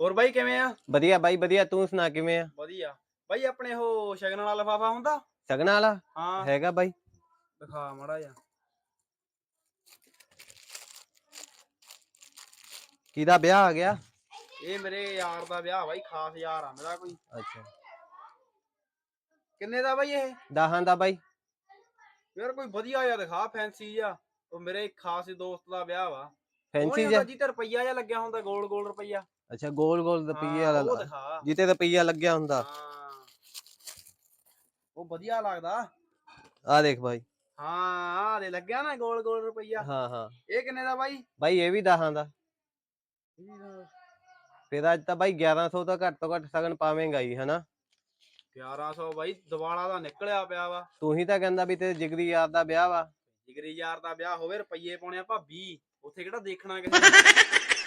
ਹੋਰ ਬਾਈ ਕਿਵੇਂ ਆ? ਵਧੀਆ ਬਾਈ ਵਧੀਆ। ਤੂੰ ਸੁਣਾ ਕਿਵੇਂ ਆ? ਵਧੀਆ। ਬਾਈ ਆਪਣੇ ਉਹ ਸ਼ਗਨ ਵਾਲਾ ਲਫਾਫਾ ਹੁੰਦਾ? ਸਗਣਾ ਵਾਲਾ? ਹਾਂ। ਹੈਗਾ ਬਾਈ। ਦਿਖਾ ਮੜਾ ਜਾ ਕਿਹਦਾ ਵਿਆਹ ਆ ਗਿਆ? ਇਹ ਮੇਰੇ ਯਾਰ ਦਾ ਵਿਆਹ ਬਾਈ ਖਾਸ ਯਾਰ ਆ ਮੇਰਾ ਕੋਈ। ਅੱਛਾ। ਕਿੰਨੇ ਦਾ ਬਾਈ ਇਹ? ਦਹਾਂ ਦਾ ਬਾਈ। ਯਾਰ ਕੋਈ ਵਧੀਆ ਜਿਹਾ ਦਿਖਾ ਫੈਂਸੀ ਜਿਹਾ। ਉਹ ਮੇਰੇ ਖਾਸ ਦੋਸਤ ਦਾ ਵਿਆਹ ਵਾ। ਫੈਂਸੀ ਜਿਹਾ। ਜੀ ਤੇ ਰੁਪਈਆ ਜਿਹਾ ਲੱਗਿਆ ਹੁੰਦਾ ਗੋਲ ਗੋਲ ਰੁਪਈਆ। ਅੱਛਾ ਗੋਲ ਗੋਲ ਰੁਪਈਏ ਹਾਂ, ਵਾਲਾ ਉਹ। ਦਿਖਾ। ਜਿੱਤੇ ਰੁਪਈਆ ਲੱਗਿਆ ਹੁੰਦਾ। ਹਾਂ। ਉਹ ਵਧੀਆ ਲੱਗਦਾ। ਆ ਦੇਖ ਬਾਈ। ਹਾਂ ਆ ਦੇ ਲੱਗਿਆ ਨਾ ਗੋਲ ਗੋਲ ਰੁਪਈਆ। ਹਾਂ ਹਾਂ। ਇਹ ਕਿੰਨੇ ਦਾ ਬਾਈ? ਬਾਈ ਇਹ ਵੀ ਦਹਾਂ ਦਾ। ਫਿਰ ਅੱਜ ਤਾਂ ਬਾਈ 1100 ਤੋਂ ਘੱਟ ਤੋਂ ਘੱਟ ਸਗਨ ਪਾਵੇਂਗਾ ਹੀ ਹਨਾ? 1100 ਬਾਈ ਦਿਵਾਲਾ ਦਾ ਨਿਕਲਿਆ ਪਿਆ ਵਾ। ਤੂੰ ਹੀ ਤਾਂ ਕਹਿੰਦਾ ਵੀ ਤੇਰੇ ਜਿਗਰੀ ਯਾਰ ਦਾ ਵਿਆਹ ਵਾ। ਜਿਗਰੀ ਯਾਰ ਦਾ ਵਿਆਹ ਹੋਵੇ ਰੁਪਈਏ ਪਾਉਣੇ ਆ ਭਾਬੀ ਉੱਥੇ ਕਿਹੜਾ ਦੇਖਣਾ ਕਿਸੇ ਨੇ?